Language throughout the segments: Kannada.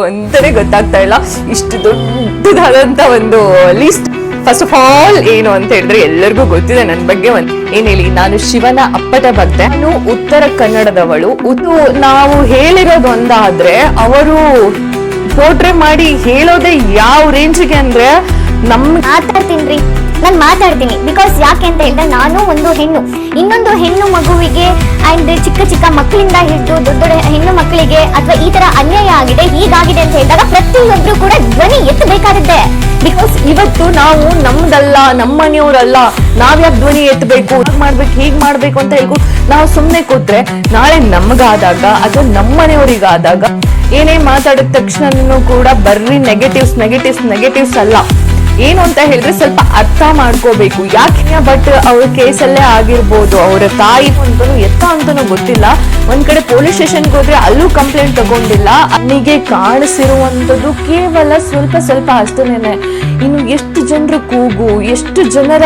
ಅಂತಾನೆ ಗೊತ್ತಾಗ್ತಾ ಇಲ್ಲ. ಇಷ್ಟು ದೊಡ್ಡದಾದಂತ ಒಂದು ಲಿಸ್ಟ್ ಫಸ್ಟ್ ಆಫ್ ಆಲ್ ಏನು ಅಂತ ಹೇಳಿದ್ರೆ ಎಲ್ಲರಿಗೂ ಗೊತ್ತಿದೆ ನನ್ನ ಬಗ್ಗೆ ಒಂದ್ ಏನ್ ಹೇಳಿ, ನಾನು ಶಿವನ ಅಪ್ಪಟ ಭಕ್ತೆ. ನಾನು ಉತ್ತರ ಕನ್ನಡದವಳು. ಉತ್ತು ನಾವು ಹೇಳಿರೋದು ಒಂದಾದ್ರೆ ಅವರು ಪೋಟ್ರೆ ಮಾಡಿ ಹೇಳೋದೇ ಯಾವ ರೇಂಜ್ಗೆ ಅಂದ್ರೆ ನಮ್ ಮಾತಾಡ್ತೀನಿ ನಾನು ಮಾತಾಡ್ತೀನಿ. ಬಿಕಾಸ್ ಯಾಕೆ ಅಂತ ಹೇಳಿದ್ರೆ ನಾನು ಒಂದು ಹೆಣ್ಣು. ಇನ್ನೊಂದು ಹೆಣ್ಣು ಮಗುವಿಗೆ ಅಂಡ್ ಚಿಕ್ಕ ಚಿಕ್ಕ ಮಕ್ಕಳಿಂದ ಹಿಡಿದು ದೊಡ್ಡ ದೊಡ್ಡ ಹೆಣ್ಣು ಮಕ್ಕಳಿಗೆ ಅಥವಾ ಈ ತರ ಅನ್ಯಾಯ ಆಗಿದೆ, ಹೀಗಾಗಿದೆ ಅಂತ ಹೇಳಿದಾಗ ಪ್ರತಿಯೊಬ್ರು ಕೂಡ ಧ್ವನಿ ಎತ್ತಬೇಕಾಗುತ್ತೆ. ಬಿಕಾಸ್ ಇವತ್ತು ನಾವು ನಮ್ದಲ್ಲ, ನಮ್ಮ ಮನೆಯವರಲ್ಲ ನಾವ್ಯಾಕೆ ಧ್ವನಿ ಎತ್ತಬೇಕು ಮಾಡ್ಬೇಕು, ಹೀಗ್ ಮಾಡ್ಬೇಕು ಅಂತ ಹೇಳಿ ನಾವು ಸುಮ್ನೆ ಕೂತ್ರೆ ನಾಳೆ ನಮ್ಗಾದಾಗ ಅಥವಾ ನಮ್ಮ ಮನೆಯವರಿಗಾದಾಗ ಏನೇ ಮಾತಾಡಿದ ತಕ್ಷಣ ಕೂಡ ಬರ್ರಿ ನೆಗೆಟಿವ್ಸ್ ನೆಗೆಟಿವ್ಸ್ ನೆಗೆಟಿವ್ಸ್ ಅಲ್ಲ. ಏನು ಅಂತ ಹೇಳಿದ್ರೆ ಸ್ವಲ್ಪ ಅರ್ಥ ಮಾಡ್ಕೋಬೇಕು. ಯಾಕೆ ಬಟ್ ಅವ್ರ ಕೇಸಲ್ಲೇ ಆಗಿರ್ಬೋದು. ಅವರ ತಾಯಿ ಅಂತನೂ ಎತ್ತ ಅಂತಾನೂ ಗೊತ್ತಿಲ್ಲ. ಒಂದ್ ಕಡೆ ಪೊಲೀಸ್ ಸ್ಟೇಷನ್ಗೆ ಹೋದ್ರೆ ಅಲ್ಲೂ ಕಂಪ್ಲೇಂಟ್ ತಗೊಂಡಿಲ್ಲ. ಅವನಿಗೆ ಕಾಣಿಸಿರುವಂತದ್ದು ಕೇವಲ ಸ್ವಲ್ಪ ಸ್ವಲ್ಪ ಅಷ್ಟೇನೆ. ಇನ್ನು ಎಷ್ಟು ಜನರ ಕೂಗು, ಎಷ್ಟು ಜನರ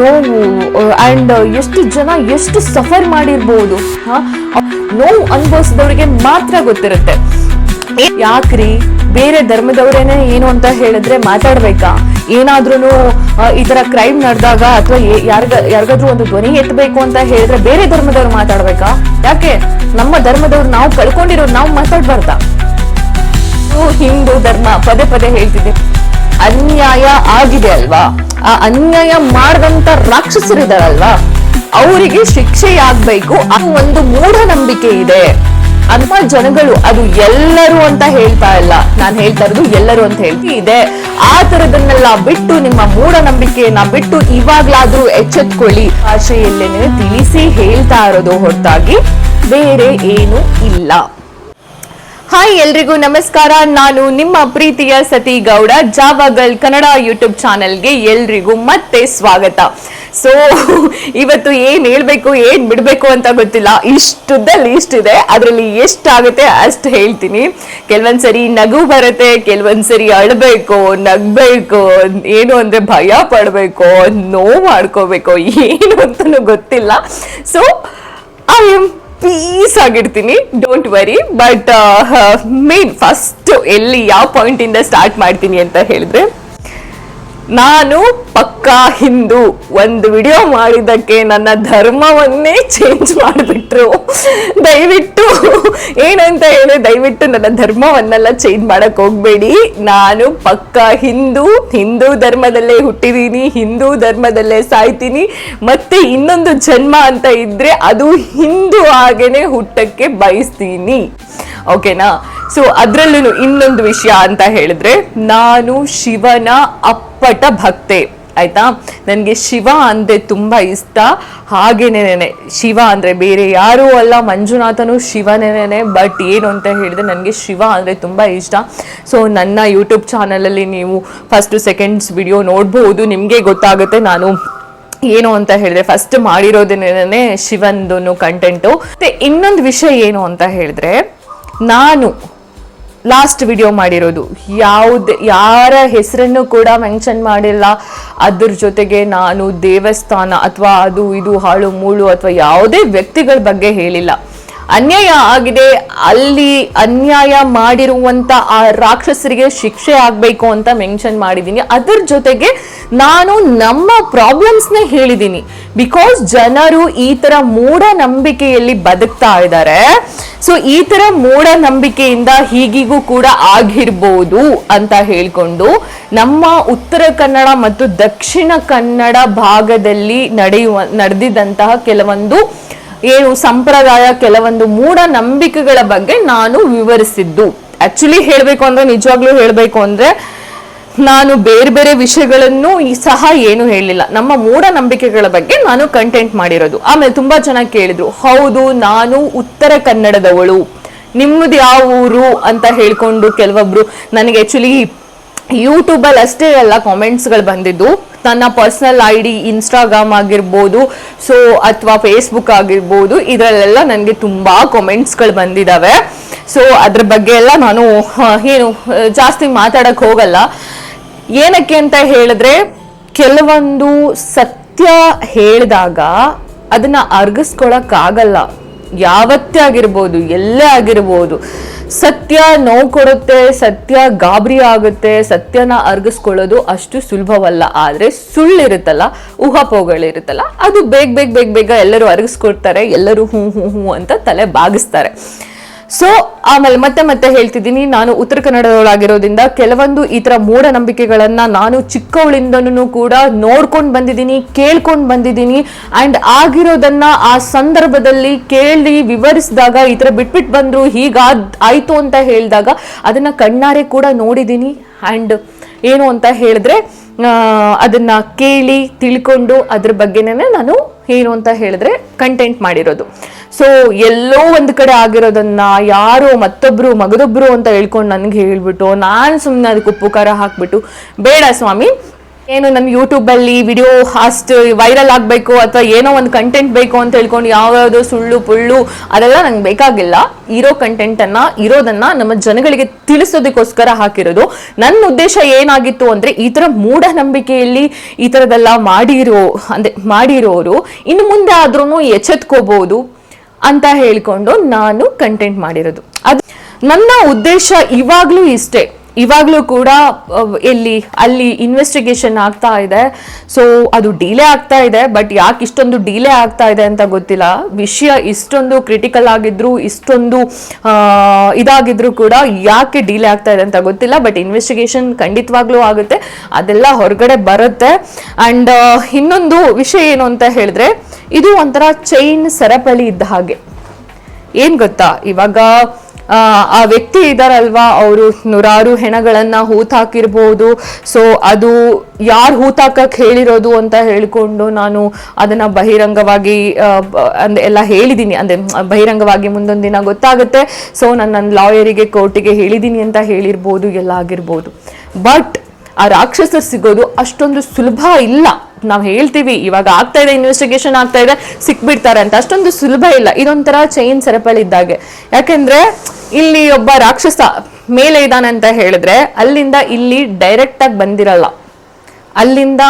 ನೋವು ಅಂಡ್ ಎಷ್ಟು ಜನ ಎಷ್ಟು ಸಫರ್ ಮಾಡಿರ್ಬೋದು ನೋವು ಅನುಭವಿಸಿದವರಿಗೆ ಮಾತ್ರ ಗೊತ್ತಿರುತ್ತೆ. ಯಾಕ್ರಿ? ಬೇರೆ ಧರ್ಮದವರೇನೆ ಏನು ಅಂತ ಹೇಳಿದ್ರೆ ಮಾತಾಡ್ಬೇಕಾ? ಏನಾದ್ರೂ ಈ ತರ ಕ್ರೈಮ್ ನಡೆದಾಗ ಅಥವಾ ಯಾರ್ಗ, ಯಾರಿಗಾದ್ರೂ ಒಂದು ಧ್ವನಿ ಎತ್ತಬೇಕು ಅಂತ ಹೇಳಿದ್ರೆ ಬೇರೆ ಧರ್ಮದವ್ರು ಮಾತಾಡ್ಬೇಕಾ? ಯಾಕೆ? ನಮ್ಮ ಧರ್ಮದವ್ರು ನಾವು ಕಳ್ಕೊಂಡಿರೋ ನಾವು ಮಾತಾಡ್ಬಾರ್ದ? ಹಿಂದೂ ಧರ್ಮ, ಪದೇ ಪದೇ ಹೇಳ್ತಿದ್ದೆ. ಅನ್ಯಾಯ ಆಗಿದೆ ಅಲ್ವಾ? ಆ ಅನ್ಯಾಯ ಮಾಡಿದಂತ ರಾಕ್ಷಸರಿದಾರಲ್ವಾ? ಅವರಿಗೆ ಶಿಕ್ಷೆಯಾಗಬೇಕು ಅದು ಒಂದು ಮೂಢನಂಬಿಕೆ ಇದೆ. ನಮ್ಮ ಜನಗಳು ಅದು ಎಲ್ಲರೂ ಅಂತ ಹೇಳ್ತಾ ಇಲ್ಲ. ನಾನು ಹೇಳ್ತಾ ಇರೋದು ಎಲ್ಲರೂ ಅಂತ ಹೇಳಿ ಇದೆ. ಆ ತರದನ್ನೆಲ್ಲ ಬಿಟ್ಟು ನಿಮ್ಮ ಮೂಢನಂಬಿಕೆಯನ್ನ ಬಿಟ್ಟು ಇವಾಗ್ಲಾದ್ರೂ ಎಚ್ಚೆತ್ಕೊಳ್ಳಿ. ಭಾಷೆಯಲ್ಲೇನೆ ತಿಳಿಸಿ ಹೇಳ್ತಾ ಇರೋದು ಹೊರತಾಗಿ. ಬೇರೆ ಏನು ಇಲ್ಲ. ಹಾಯ್ ಎಲ್ರಿಗೂ ನಮಸ್ಕಾರ. ನಾನು ನಿಮ್ಮ ಪ್ರೀತಿಯ ಸತಿ ಗೌಡ ಜಾವಗಲ್ ಕನ್ನಡ ಯೂಟ್ಯೂಬ್ ಚಾನೆಲ್ಗೆ ಎಲ್ರಿಗೂ ಮತ್ತೆ ಸ್ವಾಗತ. ಸೊ ಇವತ್ತು ಏನ್ ಹೇಳ್ಬೇಕು, ಏನ್ ಬಿಡ್ಬೇಕು ಅಂತ ಗೊತ್ತಿಲ್ಲ. ಇಷ್ಟುದ್ದ ಲೀಸ್ಟ್ ಇದೆ. ಅದರಲ್ಲಿ ಎಷ್ಟಾಗುತ್ತೆ ಅಷ್ಟು ಹೇಳ್ತೀನಿ. ಕೆಲವೊಂದ್ಸರಿ ನಗು ಬರುತ್ತೆ, ಕೆಲವೊಂದ್ಸರಿ ಅಳ್ಬೇಕು, ನಗ್ಬೇಕು, ಏನು ಅಂದ್ರೆ ಭಯ ಪಡ್ಬೇಕು, ನೋವು ಮಾಡ್ಕೋಬೇಕು, ಏನು ಅಂತಾನು ಗೊತ್ತಿಲ್ಲ. So I M peace ಆಗಿರ್ತೀನಿ. Don't worry but main first ಎಲ್ಲಿ ಯಾವ ಪಾಯಿಂಟ್ ಇಂದ ಸ್ಟಾರ್ಟ್ ಮಾಡ್ತೀನಿ ಅಂತ ಹೇಳಿದ್ರೆ ನಾನು ಪಕ್ಕಾ ಹಿಂದೂ. ಒಂದು ವಿಡಿಯೋ ಮಾಡಿದ್ದಕ್ಕೆ ನನ್ನ ಧರ್ಮವನ್ನೇ ಚೇಂಜ್ ಮಾಡಿಬಿಟ್ರು. ದಯವಿಟ್ಟು ಏನಂತ ಹೇಳಿ, ದಯವಿಟ್ಟು ನನ್ನ ಧರ್ಮವನ್ನೆಲ್ಲ ಚೇಂಜ್ ಮಾಡಕ್ ಹೋಗ್ಬೇಡಿ. ನಾನು ಪಕ್ಕಾ ಹಿಂದೂ ಹಿಂದೂ ಧರ್ಮದಲ್ಲೇ ಹುಟ್ಟಿದೀನಿ, ಹಿಂದೂ ಧರ್ಮದಲ್ಲೇ ಸಾಯ್ತೀನಿ. ಮತ್ತೆ ಇನ್ನೊಂದು ಜನ್ಮ ಅಂತ ಇದ್ರೆ ಅದು ಹಿಂದೂ ಹಾಗೇನೆ ಹುಟ್ಟಕ್ಕೆ ಬಯಸ್ತೀನಿ. ಓಕೆನಾ ಸೊ ಅದರಲ್ಲೂ ಇನ್ನೊಂದು ವಿಷಯ ಅಂತ ಹೇಳಿದ್ರೆ, ನಾನು ಶಿವನ ಅಪ್ಪಟ ಭಕ್ತೆ, ಆಯ್ತಾ? ನನಗೆ ಶಿವ ಅಂದ್ರೆ ತುಂಬಾ ಇಷ್ಟ. ಹಾಗೇನೇನೆ ಶಿವ ಅಂದ್ರೆ ಬೇರೆ ಯಾರೂ ಅಲ್ಲ, ಮಂಜುನಾಥನು ಶಿವನೇನೆ ಬಟ್ ಏನು ಅಂತ ಹೇಳಿದ್ರೆ ನನಗೆ ಶಿವ ಅಂದ್ರೆ ತುಂಬಾ ಇಷ್ಟ. ಸೊ ನನ್ನ ಯೂಟ್ಯೂಬ್ ಚಾನಲಲ್ಲಿ ನೀವು ಫಸ್ಟ್ ಸೆಕೆಂಡ್ಸ್ ವಿಡಿಯೋ ನೋಡ್ಬೋದು, ನಿಮಗೆ ಗೊತ್ತಾಗುತ್ತೆ ನಾನು ಏನು ಅಂತ ಹೇಳಿದ್ರೆ ಫಸ್ಟ್ ಮಾಡಿರೋದೇನೇ ಶಿವಂದು ಕಂಟೆಂಟು ಮತ್ತೆ ಇನ್ನೊಂದು ವಿಷಯ ಏನು ಅಂತ ಹೇಳಿದ್ರೆ ನಾನು ಲಾಸ್ಟ್ ವಿಡಿಯೋ ಮಾಡಿರೋದು. ಯಾವುದೇ ಯಾರ ಹೆಸರನ್ನು ಕೂಡ ಮೆನ್ಷನ್ ಮಾಡಿಲ್ಲ. ಅದ್ರ ಜೊತೆಗೆ ನಾನು ದೇವಸ್ಥಾನ ಅಥವಾ ಅದು ಇದು ಹಾಳು ಮೂಳು ಅಥವಾ ಯಾವುದೇ ವ್ಯಕ್ತಿಗಳ ಬಗ್ಗೆ ಹೇಳಿಲ್ಲ. ಅನ್ಯಾಯ ಆಗಿದೆ. ಅಲ್ಲಿ ಅನ್ಯಾಯ ಮಾಡಿರುವಂತ ಆ ರಾಕ್ಷಸರಿಗೆ ಶಿಕ್ಷೆ ಆಗಬೇಕು ಅಂತ ಮೆನ್ಷನ್ ಮಾಡಿದ್ದೀನಿ. ಅದರ ಜೊತೆಗೆ ನಾನು ನಮ್ಮ ಪ್ರಾಬ್ಲಮ್ಸ್ನ ಹೇಳಿದ್ದೀನಿ. ಬಿಕಾಸ್ ಜನರು ಈ ತರ ಮೂಢನಂಬಿಕೆಯಲ್ಲಿ ಬದುಕ್ತಾ ಇದ್ದಾರೆ. ಸೊ ಈ ತರ ಮೂಢನಂಬಿಕೆಯಿಂದ ಹೀಗಿಗೂ ಕೂಡ ಆಗಿರ್ಬೋದು ಅಂತ ಹೇಳ್ಕೊಂಡು ನಮ್ಮ ಉತ್ತರ ಕನ್ನಡ ಮತ್ತು ದಕ್ಷಿಣ ಕನ್ನಡ ಭಾಗದಲ್ಲಿ ನಡೆಯುವ, ನಡೆದಿದ್ದಂತಹ ಕೆಲವೊಂದು ಏನು ಸಂಪ್ರದಾಯ ಕೆಲವೊಂದು ಮೂಢನಂಬಿಕೆಗಳ ಬಗ್ಗೆ ನಾನು ವಿವರಿಸಿದ್ದು. ಆಕ್ಚುಲಿ ಹೇಳಬೇಕು ಅಂದ್ರೆ, ನಿಜವಾಗ್ಲೂ ಹೇಳಬೇಕು ಅಂದ್ರೆ, ನಾನು ಬೇರೆ ಬೇರೆ ವಿಷಯಗಳನ್ನು ಸಹ ಏನು ಹೇಳಿಲ್ಲ. ನಮ್ಮ ಮೂಢನಂಬಿಕೆಗಳ ಬಗ್ಗೆ ನಾನು ಕಂಟೆಂಟ್ ಮಾಡಿರೋದು. ಆಮೇಲೆ ತುಂಬಾ ಜನ ಕೇಳಿದ್ರು, ಹೌದು, ನಾನು ಉತ್ತರ ಕನ್ನಡದವಳು. ನಿಮ್ಮದು ಯಾವ ಊರು? ಅಂತ ಹೇಳ್ಕೊಂಡು ಕೆಲವೊಬ್ರು, ನನಗೆ ಆಕ್ಚುಲಿ ಯೂಟ್ಯೂಬಲ್ಲಿ ಅಷ್ಟೇ ಎಲ್ಲ ಕಾಮೆಂಟ್ಸ್ಗಳು ಬಂದಿದ್ದು. ನನ್ನ ಪರ್ಸ್ನಲ್ ಐ ಡಿ ಇನ್ಸ್ಟಾಗ್ರಾಮ್ ಆಗಿರ್ಬೋದು ಸೊ ಅಥವಾ ಫೇಸ್ಬುಕ್ ಆಗಿರ್ಬೋದು, ಇದರಲ್ಲೆಲ್ಲ ನನಗೆ ತುಂಬ ಕಾಮೆಂಟ್ಸ್ಗಳು ಬಂದಿದ್ದಾವೆ ಸೊ ಅದ್ರ ಬಗ್ಗೆ ಎಲ್ಲ ನಾನು ಏನು, ಜಾಸ್ತಿ ಮಾತಾಡೋಕ್ಕೆ ಹೋಗಲ್ಲ. ಏನಕ್ಕೆ ಅಂತ ಹೇಳಿದ್ರೆ, ಕೆಲವೊಂದು ಸತ್ಯ ಹೇಳಿದಾಗ ಅದನ್ನು ಅರ್ಗಿಸ್ಕೊಳಕ್ಕಾಗಲ್ಲ ಯಾವತ್ತೇ ಆಗಿರ್ಬೋದು, ಎಲ್ಲೇ ಆಗಿರ್ಬೋದು ಸತ್ಯ ನೋವು ಕೊಡುತ್ತೆ, ಸತ್ಯ ಗಾಬರಿ ಆಗುತ್ತೆ, ಸತ್ಯನ ಅರ್ಗಿಸ್ಕೊಳ್ಳೋದು ಅಷ್ಟು ಸುಲಭವಲ್ಲ. ಆದರೆ ಸುಳ್ಳಿರುತ್ತಲ್ಲ ಊಹಾಪೋಗಳಿರುತ್ತಲ್ಲ ಅದು ಬೇಗ ಬೇಗ ಬೇಗ ಬೇಗ ಎಲ್ಲರೂ ಅರ್ಗಿಸ್ಕೊಡ್ತಾರೆ, ಎಲ್ಲರೂ ಹ್ಞೂ ಹ್ಞೂ ಹ್ಞೂ ಅಂತ ತಲೆ ಬಾಗಿಸ್ತಾರೆ. ಸೊ ಆಮೇಲೆ ಮತ್ತೆ ಮತ್ತೆ ಹೇಳ್ತಿದ್ದೀನಿ, ನಾನು ಉತ್ತರ ಕನ್ನಡದೊಳಗಿರೋದ್ರಿಂದ ಕೆಲವೊಂದು ಈ ತರ ಮೂಢನಂಬಿಕೆಗಳನ್ನ ನಾನು ಚಿಕ್ಕವಳಿಂದನೂ ಕೂಡ ನೋಡ್ಕೊಂಡು ಬಂದಿದ್ದೀನಿ, ಕೇಳ್ಕೊಂಡು ಬಂದಿದ್ದೀನಿ. ಅಂಡ್ ಆಗಿರೋದನ್ನ ಆ ಸಂದರ್ಭದಲ್ಲಿ ಕೇಳಿ ವಿವರಿಸಿದಾಗ, ಈ ತರ ಬಿಟ್ಬಿಟ್ಟು ಬಂದ್ರು, ಹೀಗಾದ್ ಆಯ್ತು ಅಂತ ಹೇಳಿದಾಗ, ಅದನ್ನ ಕಣ್ಣಾರೆ ಕೂಡ ನೋಡಿದ್ದೀನಿ. ಅಂಡ್ ಏನು ಅಂತ ಹೇಳಿದ್ರೆ ಅದನ್ನ ಕೇಳಿ ತಿಳ್ಕೊಂಡು ಅದ್ರ ಬಗ್ಗೆನೇ ನಾನು ಏನು ಅಂತ ಹೇಳಿದ್ರೆ ಕಂಟೆಂಟ್ ಮಾಡಿರೋದು. ಸೊ ಎಲ್ಲೋ ಒಂದು ಕಡೆ ಆಗಿರೋದನ್ನ ಯಾರು ಮತ್ತೊಬ್ರು, ಮಗದೊಬ್ರು ಅಂತ ಹೇಳ್ಕೊಂಡು ನನಗೆ ಹೇಳ್ಬಿಟ್ಟು, ನಾನು ಸುಮ್ಮನೆ ಅದಕ್ಕೆ ಉಪ್ಪು ಖಾರ ಹಾಕ್ಬಿಟ್ಟು, ಬೇಡ ಸ್ವಾಮಿ ಏನು ನನ್ನ ಯೂಟ್ಯೂಬಲ್ಲಿ ವಿಡಿಯೋ ಹಾಸ್ಟ್ ವೈರಲ್ ಆಗಬೇಕು ಅಥವಾ ಏನೋ ಒಂದು ಕಂಟೆಂಟ್ ಬೇಕು ಅಂತ ಹೇಳ್ಕೊಂಡು ಯಾವ್ಯಾವುದೋ ಸುಳ್ಳು, ಪುಳ್ಳು ಅದೆಲ್ಲ ನಂಗೆ ಬೇಕಾಗಿಲ್ಲ. ಇರೋ ಕಂಟೆಂಟನ್ನು ಇರೋದನ್ನ ನಮ್ಮ ಜನಗಳಿಗೆ ತಿಳಿಸೋದಕ್ಕೋಸ್ಕರ ಹಾಕಿರೋದು. ನನ್ನ ಉದ್ದೇಶ ಏನಾಗಿತ್ತು ಅಂದ್ರೆ ಈ ಥರ ಮೂಢನಂಬಿಕೆಯಲ್ಲಿ ಈ ಥರದೆಲ್ಲ ಮಾಡಿರೋ, ಅಂದ್ರೆ ಮಾಡಿರೋರು ಇನ್ನು ಮುಂದೆ ಆದ್ರೂ ಎಚ್ಚೆತ್ಕೋಬಹುದು ಅಂತ ಹೇಳ್ಕೊಂಡು ನಾನು ಕಂಟೆಂಟ್ ಮಾಡಿರೋದು. ಅದು ನನ್ನ ಉದ್ದೇಶ ಇವಾಗ್ಲೂ ಇಷ್ಟೇ. ಇವಾಗ್ಲೂ ಕೂಡ ಎಲ್ಲಿ ಅಲ್ಲಿ ಇನ್ವೆಸ್ಟಿಗೇಷನ್ ಆಗ್ತಾ ಇದೆ. ಸೊ ಅದು ಡಿಲೇ ಆಗ್ತಾ ಇದೆ ಬಟ್ ಯಾಕೆ ಇಷ್ಟೊಂದು ಡಿಲೇ ಆಗ್ತಾ ಇದೆ ಅಂತ ಗೊತ್ತಿಲ್ಲ. ವಿಷಯ ಇಷ್ಟೊಂದು ಕ್ರಿಟಿಕಲ್ ಆಗಿದ್ರು, ಇಷ್ಟೊಂದು ಇದಾಗಿದ್ರು ಕೂಡ ಯಾಕೆ ಡಿಲೇ ಆಗ್ತಾ ಇದೆ ಅಂತ ಗೊತ್ತಿಲ್ಲ. ಬಟ್ ಇನ್ವೆಸ್ಟಿಗೇಷನ್ ಖಂಡಿತವಾಗ್ಲೂ ಆಗುತ್ತೆ. ಅದೆಲ್ಲ ಹೊರಗಡೆ ಬರುತ್ತೆ. ಅಂಡ್ ಇನ್ನೊಂದು ವಿಷಯ ಏನು ಅಂತ ಹೇಳಿದ್ರೆ, ಇದು ಒಂಥರ ಚೈನ್ ಸರಪಳಿ ಇದ್ದ ಹಾಗೆ. ಏನ್ ಗೊತ್ತಾ? ಇವಾಗ ಆ, ವ್ಯಕ್ತಿ ಇದಾರಲ್ವಾ? ಅವರು ನೂರಾರು ಹೆಣಗಳನ್ನ ಹೂತಾಕಿರ್ಬೋದು. ಸೊ ಅದು ಯಾರು ಹೂತಾಕಕ್ಕೆ ಹೇಳಿರೋದು ಅಂತ ಹೇಳಿಕೊಂಡು ನಾನು ಅದನ್ನ ಬಹಿರಂಗವಾಗಿ ಅಂದ್ರೆ ಎಲ್ಲ ಹೇಳಿದ್ದೀನಿ ಅಂದ್ರೆ ಬಹಿರಂಗವಾಗಿ ಮುಂದೊಂದು ದಿನ ಗೊತ್ತಾಗುತ್ತೆ. ಸೊ ನಾನು ನನ್ನ ಲಾಯರಿಗೆ ಕೋರ್ಟಿಗೆ ಹೇಳಿದ್ದೀನಿ ಅಂತ ಹೇಳಿರ್ಬೋದು ಎಲ್ಲ ಆಗಿರ್ಬೋದು. ಬಟ್ ಆ ರಾಕ್ಷಸ ಸಿಗೋದು ಅಷ್ಟೊಂದು ಸುಲಭ ಇಲ್ಲ. ನಾವು ಹೇಳ್ತೀವಿ, ಇವಾಗ ಆಗ್ತಾ ಇದೆ ಇನ್ವೆಸ್ಟಿಗೇಷನ್ ಆಗ್ತಾ ಇದೆ, ಸಿಕ್ಬಿಡ್ತಾರೆ ಅಂತ. ಅಷ್ಟೊಂದು ಸುಲಭ ಇಲ್ಲ. ಇದೊಂಥರ ಚೈನ್ ಸರಪಳಿ ಇದ್ದಾಗೆ ಯಾಕೆಂದ್ರೆ, ಇಲ್ಲಿ ಒಬ್ಬ ರಾಕ್ಷಸ ಮೇಲೆ ಇದ್ದಾನೆ ಅಂತ ಹೇಳಿದ್ರೆ, ಅಲ್ಲಿಂದ ಇಲ್ಲಿ ಡೈರೆಕ್ಟ್ ಆಗಿ ಬಂದಿರಲ್ಲ. ಅಲ್ಲಿಂದ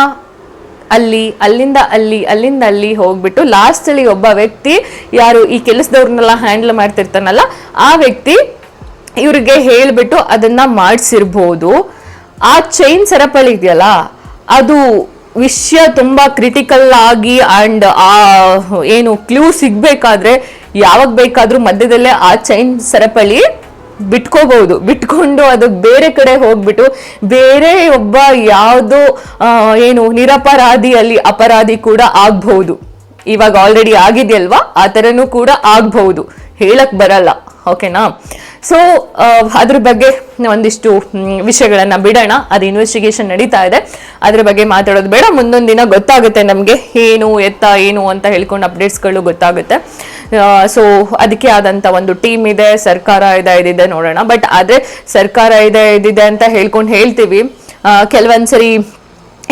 ಅಲ್ಲಿ ಅಲ್ಲಿಂದ ಅಲ್ಲಿ ಅಲ್ಲಿಂದ ಅಲ್ಲಿ ಹೋಗ್ಬಿಟ್ಟು ಲಾಸ್ಟ್ ಅಲ್ಲಿ ಒಬ್ಬ ವ್ಯಕ್ತಿ, ಯಾರು ಈ ಕೆಲಸದವ್ರನ್ನೆಲ್ಲ ಹ್ಯಾಂಡಲ್ ಮಾಡ್ತಿರ್ತಾನಲ್ಲ, ಆ ವ್ಯಕ್ತಿ ಇವ್ರಿಗೆ ಹೇಳ್ಬಿಟ್ಟು ಅದನ್ನ ಮಾಡಿಸಿರ್ಬೋದು. ಆ ಚೈನ್ ಸರಪಳಿ ಇದೆಯಲ್ಲ, ಅದು ವಿಷಯ ತುಂಬ ಕ್ರಿಟಿಕಲ್ ಆಗಿ ಅಂಡ್ ಆ, ಏನು ಕ್ಲೂ ಸಿಗಬೇಕಾದ್ರೆ ಯಾವಾಗ ಬೇಕಾದರೂ ಮಧ್ಯದಲ್ಲೇ ಆ ಚೈನ್ ಸರಪಳಿ ಬಿಟ್ಕೋಬಹುದು. ಬಿಟ್ಕೊಂಡು ಅದು ಬೇರೆ ಕಡೆ ಹೋಗ್ಬಿಟ್ಟು ಬೇರೆ ಒಬ್ಬ ಯಾವುದೋ ಏನು ನಿರಪರಾಧಿಯಲ್ಲಿ ಅಪರಾಧಿ ಕೂಡ ಆಗ್ಬಹುದು. ಇವಾಗ ಆಲ್ರೆಡಿ ಆಗಿದೆಯಲ್ವಾ? ಆ ಥರನೂ ಕೂಡ ಆಗ್ಬಹುದು. ಹೇಳಕ್ ಬರಲ್ಲ. ಓಕೆನಾ ಸೊ ಅದ್ರ ಬಗ್ಗೆ ಒಂದಿಷ್ಟು ವಿಷಯಗಳನ್ನು ಬಿಡೋಣ. ಅದು ಇನ್ವೆಸ್ಟಿಗೇಷನ್ ನಡೀತಾ ಇದೆ. ಅದ್ರ ಬಗ್ಗೆ ಮಾತಾಡೋದು ಬೇಡ. ಮುಂದೊಂದು ದಿನ ಗೊತ್ತಾಗುತ್ತೆ ನಮಗೆ ಏನು, ಎತ್ತ, ಏನು ಅಂತ ಹೇಳ್ಕೊಂಡು ಅಪ್ಡೇಟ್ಸ್ಗಳು ಗೊತ್ತಾಗುತ್ತೆ. ಸೊ ಅದಕ್ಕೆ ಆದಂತ ಒಂದು ಟೀಮ್ ಇದೆ, ಸರ್ಕಾರ ಇದೆ, ಇದಿದೆ ನೋಡೋಣ. ಬಟ್ ಆದ್ರೆ ಸರ್ಕಾರ ಇದೆ, ಇದಿದೆ ಅಂತ ಹೇಳ್ಕೊಂಡು ಹೇಳ್ತೀವಿ. ಕೆಲವೊಂದ್ಸರಿ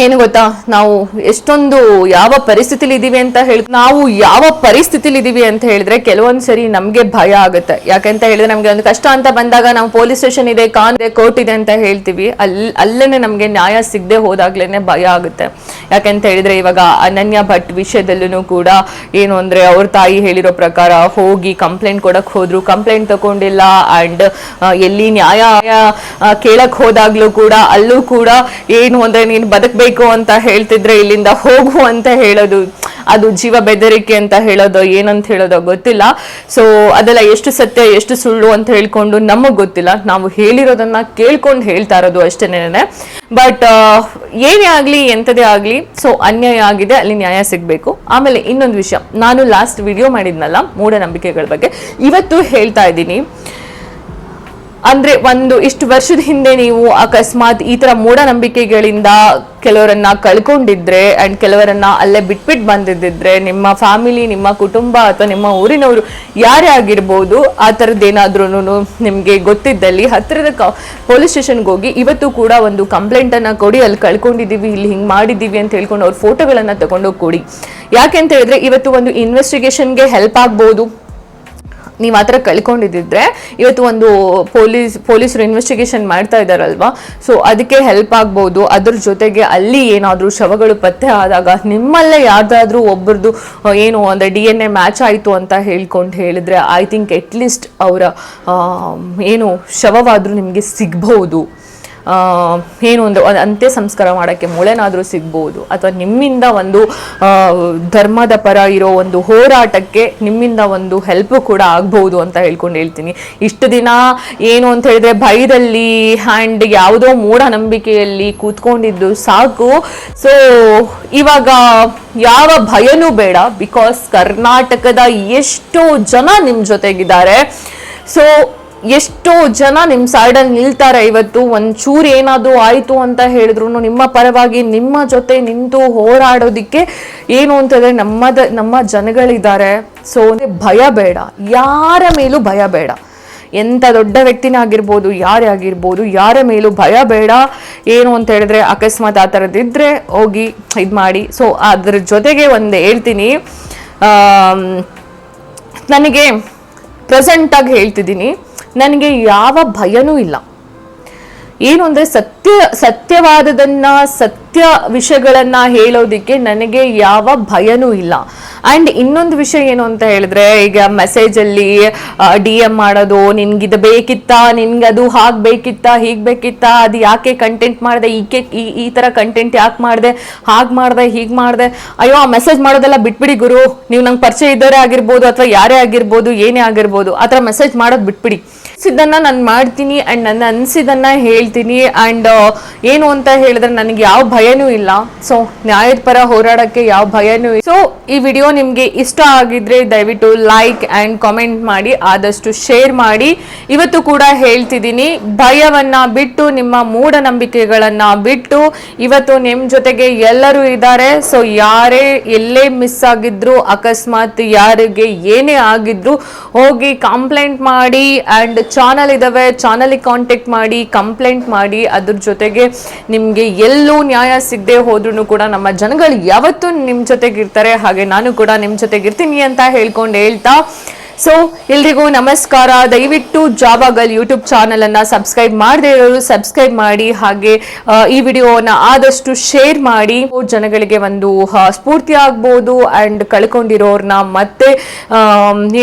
ಏನು ಗೊತ್ತಾ? ನಾವು ಎಷ್ಟೊಂದು ಯಾವ ಪರಿಸ್ಥಿತಿಲಿ ಇದೀವಿ ಅಂತ ಹೇಳಿ ನಾವು ಯಾವ ಪರಿಸ್ಥಿತಿಲಿ ಇದೀವಿ ಅಂತ ಹೇಳಿದ್ರೆ ಕೆಲವೊಂದು ಸರಿ ನಮಗೆ ಭಯ ಆಗುತ್ತೆ. ಯಾಕಂತ ಹೇಳಿದ್ರೆ ನಮಗೆ ಒಂದು ಕಷ್ಟ ಅಂತ ಬಂದಾಗ ನಾವು ಪೊಲೀಸ್ ಸ್ಟೇಷನ್ ಇದೆ, ಕಾನ್ ಇದೆ, ಕೋರ್ಟ್ ಇದೆ ಅಂತ ಹೇಳ್ತೀವಿ. ಅಲ್ಲಿ ಅಲ್ಲೇ ನಮ್ಗೆ ನ್ಯಾಯ ಸಿಗದೆ ಹೋದಾಗ್ಲೇನೆ ಭಯ ಆಗುತ್ತೆ. ಯಾಕಂತ ಹೇಳಿದ್ರೆ ಇವಾಗ ಅನನ್ಯ ಭಟ್ ವಿಷಯದಲ್ಲೂ ಕೂಡ ಏನು ಅಂದರೆ ಅವ್ರ ತಾಯಿ ಹೇಳಿರೋ ಪ್ರಕಾರ ಹೋಗಿ ಕಂಪ್ಲೇಂಟ್ ಕೊಡಕ್ಕೆ ಹೋದ್ರು. ಕಂಪ್ಲೇಂಟ್ ತಗೊಂಡಿಲ್ಲ ಅಂಡ್ ಎಲ್ಲಿ ನ್ಯಾಯ ಕೇಳಕ್ಕೆ ಕೇಳಕ್ ಹೋದಾಗ್ಲೂ ಕೂಡ ಅಲ್ಲೂ ಕೂಡ ಏನು ಅಂದರೆ ನೀನು ಬದುಕಬೇಕು ಅಂತ ಹೇಳ್ತಿದ್ರೆ ಇಲ್ಲಿಂದ ಹೋಗು ಅಂತ ಹೇಳೋದು, ಅದು ಜೀವ ಬೆದರಿಕೆ ಅಂತ ಹೇಳೋದು ಏನಂತ ಹೇಳೋದೋ ಗೊತ್ತಿಲ್ಲ. ಸೊ ಅದೆಲ್ಲ ಎಷ್ಟು ಸತ್ಯ, ಎಷ್ಟು ಸುಳ್ಳು ಅಂತ ಹೇಳ್ಕೊಂಡು ನಮಗ್ ಗೊತ್ತಿಲ್ಲ. ನಾವು ಹೇಳಿರೋದನ್ನ ಕೇಳ್ಕೊಂಡು ಹೇಳ್ತಾ ಇರೋದು ಅಷ್ಟೇನೆ ಬಟ್ ಏನೇ ಆಗ್ಲಿ ಎಂಥದೇ ಆಗ್ಲಿ ಸೊ ಅನ್ಯಾಯ ಆಗಿದೆ, ಅಲ್ಲಿ ನ್ಯಾಯ ಸಿಗ್ಬೇಕು. ಆಮೇಲೆ ಇನ್ನೊಂದು ವಿಷಯ, ನಾನು ಲಾಸ್ಟ್ ವಿಡಿಯೋ ಮಾಡಿದ್ನಲ್ಲ, ಮೂಢನಂಬಿಕೆಗಳ ಬಗ್ಗೆ. ಇವತ್ತು ಹೇಳ್ತಾ ಇದ್ದೀನಿ ಅಂದ್ರೆ ಒಂದು ಇಷ್ಟು ವರ್ಷದ ಹಿಂದೆ ನೀವು ಅಕಸ್ಮಾತ್ ಈ ತರ ಮೂಢನಂಬಿಕೆಗಳಿಂದ ಕೆಲವರನ್ನ ಕಳ್ಕೊಂಡಿದ್ರೆ ಅಂಡ್ ಕೆಲವರನ್ನ ಅಲ್ಲೇ ಬಿಟ್ಬಿಟ್ಟು ಬಂದಿದ್ದಿದ್ರೆ ನಿಮ್ಮ ಫ್ಯಾಮಿಲಿ ನಿಮ್ಮ ಕುಟುಂಬ ಅಥವಾ ನಿಮ್ಮ ಊರಿನವರು ಯಾರೇ ಆಗಿರ್ಬೋದು ಆ ಥರದ್ದೇನಾದ್ರೂ ನಿಮಗೆ ಗೊತ್ತಿದ್ದಲ್ಲಿ ಹತ್ತಿರದ ಪೊಲೀಸ್ ಸ್ಟೇಷನ್ಗೆ ಹೋಗಿ ಇವತ್ತು ಕೂಡ ಒಂದು ಕಂಪ್ಲೇಂಟ್ ಅನ್ನ ಕೊಡಿ, ಅಲ್ಲಿ ಕಳ್ಕೊಂಡಿದೀವಿ ಇಲ್ಲಿ ಹಿಂಗೆ ಮಾಡಿದೀವಿ ಅಂತ ಹೇಳ್ಕೊಂಡು ಅವ್ರ ಫೋಟೋಗಳನ್ನು ತಗೊಂಡೋಗಿ ಕೊಡಿ. ಯಾಕೆ ಅಂತ ಹೇಳಿದ್ರೆ ಇವತ್ತು ಒಂದು ಇನ್ವೆಸ್ಟಿಗೇಷನ್ಗೆ ಹೆಲ್ಪ್ ಆಗ್ಬೋದು. ನೀವು ಆ ಥರ ಕಳ್ಕೊಂಡಿದ್ದಿದ್ರೆ ಇವತ್ತು ಒಂದು ಪೊಲೀಸ್, ಪೊಲೀಸರು ಇನ್ವೆಸ್ಟಿಗೇಷನ್ ಮಾಡ್ತಾ ಇದ್ದಾರಲ್ವಾ ಸೊ ಅದಕ್ಕೆ ಹೆಲ್ಪ್ ಆಗ್ಬೋದು. ಅದ್ರ ಜೊತೆಗೆ ಅಲ್ಲಿ ಏನಾದರೂ ಶವಗಳು ಪತ್ತೆ ಆದಾಗ ನಿಮ್ಮಲ್ಲೇ ಯಾರ್ದಾದ್ರೂ ಒಬ್ಬರದು ಏನು ಅಂದರೆ ಡಿ ಎನ್ ಎ ಮ್ಯಾಚ್ ಆಯಿತು ಅಂತ ಹೇಳ್ಕೊಂಡು ಹೇಳಿದ್ರೆ ಐ ಥಿಂಕ್ ಅಟ್ಲೀಸ್ಟ್ ಅವರ ಏನು ಶವವಾದರೂ ನಿಮಗೆ ಸಿಗ್ಬಹುದು. ಏನು ಒಂದು ಅಂತ್ಯ ಸಂಸ್ಕಾರ ಮಾಡೋಕ್ಕೆ ಮೂಳೆನಾದರೂ ಸಿಗ್ಬೋದು. ಅಥವಾ ನಿಮ್ಮಿಂದ ಒಂದು ಧರ್ಮದ ಪರ ಇರೋ ಒಂದು ಹೋರಾಟಕ್ಕೆ ನಿಮ್ಮಿಂದ ಒಂದು ಹೆಲ್ಪ್ ಕೂಡ ಆಗ್ಬೋದು ಅಂತ ಹೇಳ್ಕೊಂಡು ಹೇಳ್ತೀನಿ. ಇಷ್ಟು ದಿನ ಏನು ಅಂತ ಹೇಳಿದ್ರೆ ಭಯದಲ್ಲಿ ಆ್ಯಂಡ್ ಯಾವುದೋ ಮೂಢನಂಬಿಕೆಯಲ್ಲಿ ಕೂತ್ಕೊಂಡಿದ್ದು ಸಾಕು. ಸೊ ಇವಾಗ ಯಾವ ಭಯನೂ ಬೇಡ. ಬಿಕಾಸ್ ಕರ್ನಾಟಕದ ಎಷ್ಟೋ ಜನ ನಿಮ್ಮ ಜೊತೆಗಿದ್ದಾರೆ. ಸೊ ಎಷ್ಟೋ ಜನ ನಿಮ್ಮ ಸೈಡಲ್ಲಿ ನಿಲ್ತಾರೆ ಇವತ್ತು ಒಂಚೂರು ಏನಾದರೂ ಆಯಿತು ಅಂತ ಹೇಳಿದ್ರು ನಿಮ್ಮ ಪರವಾಗಿ ನಿಮ್ಮ ಜೊತೆ ನಿಂತು ಹೋರಾಡೋದಿಕ್ಕೆ ಏನು ಅಂತಂದರೆ ನಮ್ಮದ, ನಮ್ಮ ಜನಗಳಿದ್ದಾರೆ. ಸೊ ಭಯ ಬೇಡ. ಯಾರ ಮೇಲೂ ಭಯ ಬೇಡ. ಎಂಥ ದೊಡ್ಡ ವ್ಯಕ್ತಿನೇ ಆಗಿರ್ಬೋದು, ಯಾರೇ ಆಗಿರ್ಬೋದು, ಯಾರ ಮೇಲೂ ಭಯ ಬೇಡ. ಏನು ಅಂತ ಹೇಳಿದ್ರೆ ಅಕಸ್ಮಾತ್ ಆ ಥರದ್ದಿದ್ದರೆ ಹೋಗಿ ಇದು ಮಾಡಿ. ಸೊ ಅದ್ರ ಜೊತೆಗೆ ಒಂದು ಹೇಳ್ತೀನಿ. ನನಗೆ ಪ್ರೆಸೆಂಟಾಗಿ ಹೇಳ್ತಿದ್ದೀನಿ. ನನಗೆ ಯಾವ ಭಯನೂ ಇಲ್ಲ. ಏನು ಅಂದರೆ ಸತ್ಯ, ಸತ್ಯವಾದದನ್ನ, ಸತ್ಯ ವಿಷಯಗಳನ್ನ ಹೇಳೋದಿಕ್ಕೆ ನನಗೆ ಯಾವ ಭಯನೂ ಇಲ್ಲ. ಆ್ಯಂಡ್ ಇನ್ನೊಂದು ವಿಷಯ ಏನು ಅಂತ ಹೇಳಿದ್ರೆ, ಈಗ ಮೆಸೇಜಲ್ಲಿ ಡಿ ಎಂ ಮಾಡೋದು ನಿನ್ಗಿದು ಬೇಕಿತ್ತಾ, ನಿನ್ಗೆ ಅದು ಹಾಗೆ ಬೇಕಿತ್ತಾ, ಹೀಗೆ ಬೇಕಿತ್ತಾ, ಅದು ಯಾಕೆ ಕಂಟೆಂಟ್ ಮಾಡಿದೆ, ಈಕೆ, ಈ ಈ ಥರ ಕಂಟೆಂಟ್ ಯಾಕೆ ಮಾಡಿದೆ, ಹಾಗೆ ಮಾಡಿದೆ, ಹೀಗೆ ಮಾಡಿದೆ. ಅಯ್ಯೋ, ಆ ಮೆಸೇಜ್ ಮಾಡೋದೆಲ್ಲ ಬಿಟ್ಬಿಡಿ ಗುರು. ನೀವು ನಂಗೆ ಪರಿಚಯ ಇದ್ದವರೇ ಆಗಿರ್ಬೋದು ಅಥವಾ ಯಾರೇ ಆಗಿರ್ಬೋದು, ಏನೇ ಆಗಿರ್ಬೋದು, ಆ ಥರ ಮೆಸೇಜ್ ಮಾಡೋದು ಬಿಟ್ಬಿಡಿ. ಅನ್ಸಿದ್ದನ್ನ ನಾನು ಮಾಡ್ತೀನಿ ಆ್ಯಂಡ್ ನನ್ನ ಅನ್ಸಿದನ್ನ ಹೇಳ್ತೀನಿ ಆ್ಯಂಡ್ ಏನು ಅಂತ ಹೇಳಿದ್ರೆ ನನಗೆ ಯಾವ ಭಯನೂ ಇಲ್ಲ. ಸೊ ನ್ಯಾಯದ ಪರ ಹೋರಾಡಕ್ಕೆ ಯಾವ ಭಯನೂ ಇಲ್ಲ ಸೊ ಈ ವಿಡಿಯೋ ನಿಮಗೆ ಇಷ್ಟ ಆಗಿದ್ರೆ ದಯವಿಟ್ಟು ಲೈಕ್ ಆ್ಯಂಡ್ ಕಾಮೆಂಟ್ ಮಾಡಿ, ಆದಷ್ಟು ಶೇರ್ ಮಾಡಿ. ಇವತ್ತು ಕೂಡ ಹೇಳ್ತಿದ್ದೀನಿ, ಭಯವನ್ನ ಬಿಟ್ಟು ನಿಮ್ಮ ಮೂಢನಂಬಿಕೆಗಳನ್ನ ಬಿಟ್ಟು ಇವತ್ತು ನಿಮ್ಮ ಜೊತೆಗೆ ಎಲ್ಲರೂ ಇದ್ದಾರೆ. ಸೊ ಯಾರೇ ಎಲ್ಲೇ ಮಿಸ್ ಆಗಿದ್ರು, ಅಕಸ್ಮಾತ್ ಯಾರಿಗೆ ಏನೇ ಆಗಿದ್ರು, ಹೋಗಿ ಕಂಪ್ಲೇಂಟ್ ಮಾಡಿ ಆ್ಯಂಡ್ ಚಾನಲ್ ಇದಾವೆ ಚಾನಲಿಗೆ ಕಾಂಟ್ಯಾಕ್ಟ್ ಮಾಡಿ ಕಂಪ್ಲೇಂಟ್ ಮಾಡಿ, ಅದ್ರ ಜೊತೆಗೆ ನಿಮಗೆ ಎಲ್ಲೂ ನ್ಯಾಯ ಸಿಗದೆ ಹೋದ್ರೂ ಕೂಡ ನಮ್ಮ ಜನಗಳು ಯಾವತ್ತೂ ನಿಮ್ಮ ಜೊತೆಗಿರ್ತಾರೆ ಹಾಗೆ ನಾನು ಕೂಡ ನಿಮ್ಮ ಜೊತೆಗಿರ್ತೀನಿ ಅಂತ ಹೇಳ್ಕೊಂಡು ಹೇಳ್ತಾ ಸೊ ಎಲ್ರಿಗೂ ನಮಸ್ಕಾರ. ದಯವಿಟ್ಟು ಜಾವಾಗಲ್ ಯೂಟ್ಯೂಬ್ ಚಾನಲ್ ಅನ್ನ ಸಬ್ಸ್ಕ್ರೈಬ್ ಮಾಡದೇ ಇರೋರು ಸಬ್ಸ್ಕ್ರೈಬ್ ಮಾಡಿ, ಹಾಗೆ ಈ ವಿಡಿಯೋನ ಆದಷ್ಟು ಶೇರ್ ಮಾಡಿ. ಜನಗಳಿಗೆ ಒಂದು ಸ್ಫೂರ್ತಿ ಆಗ್ಬೋದು ಅಂಡ್ ಕಳ್ಕೊಂಡಿರೋರ್ನ ಮತ್ತೆ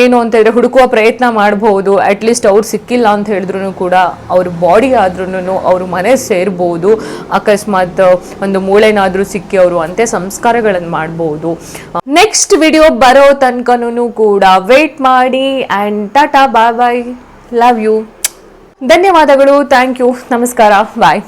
ಏನು ಅಂತ ಹೇಳಿದ್ರೆ ಹುಡುಕುವ ಪ್ರಯತ್ನ ಮಾಡಬಹುದು ಅಟ್ಲೀಸ್ಟ್ ಅವ್ರು ಸಿಕ್ಕಿಲ್ಲ ಅಂತ ಹೇಳಿದ್ರು ಕೂಡ ಅವ್ರ ಬಾಡಿ ಆದ್ರೂ ಅವ್ರ ಮನೆ ಸೇರ್ಬೋದು. ಅಕಸ್ಮಾತ್ ಒಂದು ಮೂಳೆನಾದ್ರೂ ಸಿಕ್ಕಿ ಅವರು ಅಂತೆ ಸಂಸ್ಕಾರಗಳನ್ನು ಮಾಡ್ಬೋದು. ನೆಕ್ಸ್ಟ್ ವಿಡಿಯೋ ಬರೋ ತನಕನೂ ಕೂಡ ವೇಟ್ ಮಾಡಿ and tata bye bye love you ಧನ್ಯವಾದಗಳು. ಥ್ಯಾಂಕ್ ಯು ನಮಸ್ಕಾರ. ಬಾಯ್